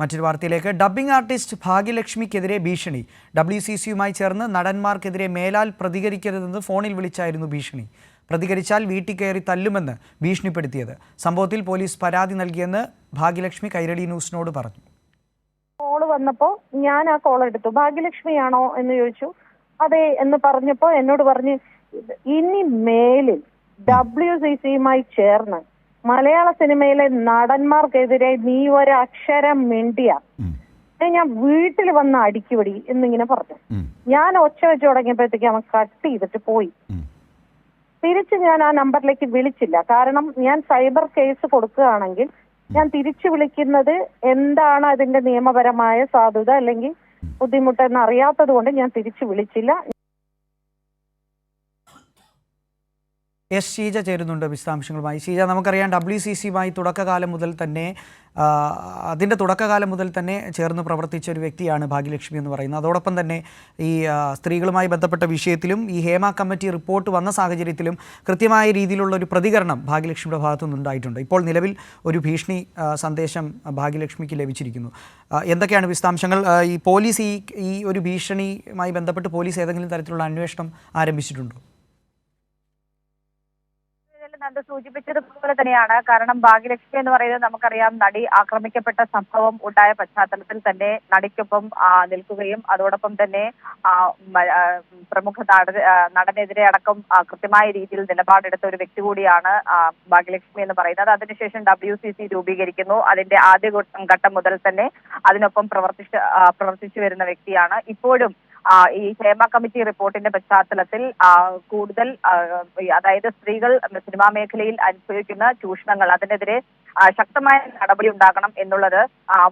മറ്റൊരു വാർത്തയിലേക്ക്. Dubbing artist ഭാഗ്യലക്ഷ്മിക്കെതിരെ ഭീഷണി. ഡബ്ല്യു സി സിയുമായി ചേർന്ന് നടന്മാർക്കെതിരെ മേലാൽ പ്രതികരിക്കരുതെന്ന് ഫോണിൽ വിളിച്ചായിരുന്നു ഭീഷണി. പ്രതികരിച്ചാൽ വീട്ടിൽ കയറി തല്ലുമെന്ന് ഭീഷണിപ്പെടുത്തിയത്. സംഭവത്തിൽ പോലീസ് പരാതി നൽകിയെന്ന് ഭാഗ്യലക്ഷ്മി കൈരളി ന്യൂസിനോട് പറഞ്ഞു. കോൾ വന്നപ്പോ ഞാൻ ആ കോൾ എടുത്തു. ഭാഗ്യലക്ഷ്മിയാണോ എന്ന് ചോദിച്ചു. അതെ എന്ന് പറഞ്ഞപ്പോ എന്നോട് പറഞ്ഞ് ഇനി മേലിൽ ഡബ്ല്യു സി സിയുമായി ചേർന്ന് മലയാള സിനിമയിലെ നടന്മാർക്കെതിരെ നീ ഒരക്ഷരം മിണ്ടിയ. ഞാൻ വീട്ടിൽ വന്ന് അടിക്കുപടി എന്നിങ്ങനെ പറഞ്ഞു. ഞാൻ ഒച്ച വെച്ച് തുടങ്ങിയപ്പോഴത്തേക്ക് അവൻ കട്ട് ചെയ്തിട്ട് പോയി. തിരിച്ച് ഞാൻ ആ നമ്പറിലേക്ക് വിളിച്ചില്ല. കാരണം ഞാൻ സൈബർ കേസ് കൊടുക്കുകയാണെങ്കിൽ ഞാൻ തിരിച്ചു വിളിക്കുന്നത് എന്താണ് അതിന്റെ നിയമപരമായ സാധുത അല്ലെങ്കിൽ ബുദ്ധിമുട്ടെന്ന് അറിയാത്തത് കൊണ്ട് ഞാൻ തിരിച്ചു വിളിച്ചില്ല. എസ് ഷീജ ചേരുന്നുണ്ട് വിശദാംശങ്ങളുമായി. ഷീജ നമുക്കറിയാം ഡബ്ല്യു സി സിയുമായി തുടക്കകാലം മുതൽ തന്നെ അതിന്റെ തുടക്കകാലം മുതൽ തന്നെ ചേർന്ന് പ്രവർത്തിച്ച ഒരു വ്യക്തിയാണ് ഭാഗ്യലക്ഷ്മി എന്ന് പറയുന്നത്. അതോടൊപ്പം തന്നെ ഈ സ്ത്രീകളുമായി ബന്ധപ്പെട്ട വിഷയത്തിലും ഈ ഹേമ കമ്മിറ്റി റിപ്പോർട്ട് വന്ന സാഹചര്യത്തിലും കൃത്യമായ രീതിയിലുള്ള ഒരു പ്രതികരണം ഭാഗ്യലക്ഷ്മിയുടെ ഭാഗത്തു നിന്നുണ്ടായിട്ടുണ്ട് ഇപ്പോൾ നിലവിൽ ഒരു ഭീഷണി സന്ദേശം ഭാഗ്യലക്ഷ്മിക്ക് ലഭിച്ചിരിക്കുന്നു. എന്തൊക്കെയാണ് വിശദാംശങ്ങൾ? ഈ പോലീസ് ഈ ഈ ഒരു ഭീഷണിയുമായി ബന്ധപ്പെട്ട് പോലീസ് ഏതെങ്കിലും തരത്തിലുള്ള അന്വേഷണം ആരംഭിച്ചിട്ടുണ്ടോ? നന്ദ സൂചിപ്പിച്ചതുപോലെ തന്നെയാണ്. കാരണം ഭാഗ്യലക്ഷ്മി എന്ന് പറയുന്നത് നമുക്കറിയാം നടി ആക്രമിക്കപ്പെട്ട സംഭവം ഉണ്ടായ പശ്ചാത്തലത്തിൽ തന്നെ നടിക്കൊപ്പം നിൽക്കുകയും അതോടൊപ്പം തന്നെ പ്രമുഖ നടനെതിരെ അടക്കം കൃത്യമായ രീതിയിൽ നിലപാടെടുത്ത ഒരു വ്യക്തി കൂടിയാണ് ഭാഗ്യലക്ഷ്മി എന്ന് പറയുന്നത്. അതിനുശേഷം ഡബ്ല്യു സി സി രൂപീകരിക്കുന്നു. അതിന്റെ ആദ്യ ഘട്ടം- മുതൽ തന്നെ അതിനൊപ്പം പ്രവർത്തിച്ച് പ്രവർത്തിച്ചു വരുന്ന വ്യക്തിയാണ്. ഇപ്പോഴും ഈ ഹേമ കമ്മിറ്റി റിപ്പോർട്ടിന്റെ പശ്ചാത്തലത്തിൽ കൂടുതൽ അതായത് സ്ത്രീകൾ സിനിമാ മേഖലയിൽ അനുഭവിക്കുന്ന ചൂഷണങ്ങൾ അതിനെതിരെ ശക്തമായ നടപടി ഉണ്ടാകണം എന്നുള്ളത്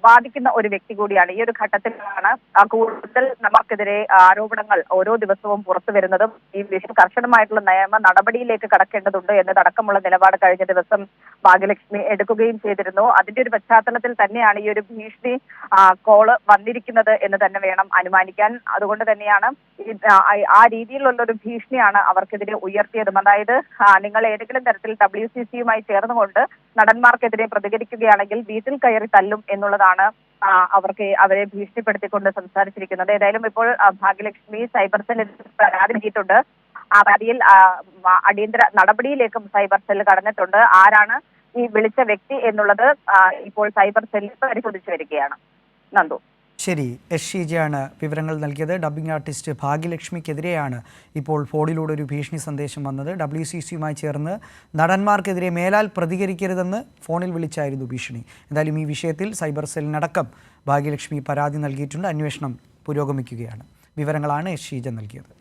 വാദിക്കുന്ന ഒരു വ്യക്തി കൂടിയാണ്. ഈ ഒരു ഘട്ടത്തിലാണ് കൂടുതൽ നമുക്കെതിരെ ആരോപണങ്ങൾ ഓരോ ദിവസവും പുറത്തു വരുന്നതും ഈ വിഷയം കർശനമായിട്ടുള്ള നിയമ നടപടിയിലേക്ക് കടക്കേണ്ടതുണ്ട് എന്നതടക്കമുള്ള നിലപാട് കഴിഞ്ഞ ദിവസം ഭാഗ്യലക്ഷ്മി എടുക്കുകയും ചെയ്തിരുന്നു. അതിന്റെ ഒരു പശ്ചാത്തലത്തിൽ തന്നെയാണ് ഈ ഒരു ഭീഷണി കോൾ വന്നിരിക്കുന്നത് എന്ന് തന്നെ വേണം അനുമാനിക്കാൻ. അതുകൊണ്ട് തന്നെയാണ് ആ രീതിയിലുള്ള ഒരു ഭീഷണിയാണ് അവർക്കെതിരെ ഉയർത്തിയതും. അതായത് നിങ്ങൾ ഏതെങ്കിലും തരത്തിൽ ഡബ്ല്യു സി സിയുമായി ചേർന്നുകൊണ്ട് നടന്മാർക്കെതിരെ പ്രതികരിക്കുകയാണെങ്കിൽ വീട്ടിൽ കയറി തല്ലും എന്നുള്ളതാണ് അവർക്ക് അവരെ ഭീഷണിപ്പെടുത്തിക്കൊണ്ട് സംസാരിച്ചിരിക്കുന്നത്. ഏതായാലും ഇപ്പോൾ ഭാഗ്യലക്ഷ്മി സൈബർ സെല്ലിൽ പരാതി നൽകിയിട്ടുണ്ട്. ആ പരാതിയിൽ അടിയന്തര നടപടിയിലേക്കും സൈബർ സെൽ കടന്നിട്ടുണ്ട്. ആരാണ് ഈ വിളിച്ച വ്യക്തി എന്നുള്ളത് ഇപ്പോൾ സൈബർ സെല്ലിൽ പരിശോധിച്ചു വരികയാണ്. നന്ദു. ശരി എസ് ഷീജയാണ് വിവരങ്ങൾ നൽകിയത്. ഡബ്ബിംഗ് ആർട്ടിസ്റ്റ് ഭാഗ്യലക്ഷ്മിക്കെതിരെയാണ് ഇപ്പോൾ ഫോണിലൂടെ ഒരു ഭീഷണി സന്ദേശം വന്നത്. ഡബ്ല്യു സി സിയുമായി ചേർന്ന് നടന്മാർക്കെതിരെ മേലാൽ പ്രതികരിക്കരുതെന്ന് ഫോണിൽ വിളിച്ചായിരുന്നു ഭീഷണി. എന്തായാലും ഈ വിഷയത്തിൽ സൈബർ സെല്ലിനടക്കം ഭാഗ്യലക്ഷ്മി പരാതി നൽകിയിട്ടുണ്ട്. അന്വേഷണം പുരോഗമിക്കുകയാണ്. വിവരങ്ങളാണ് എസ് ഷീജ നൽകിയത്.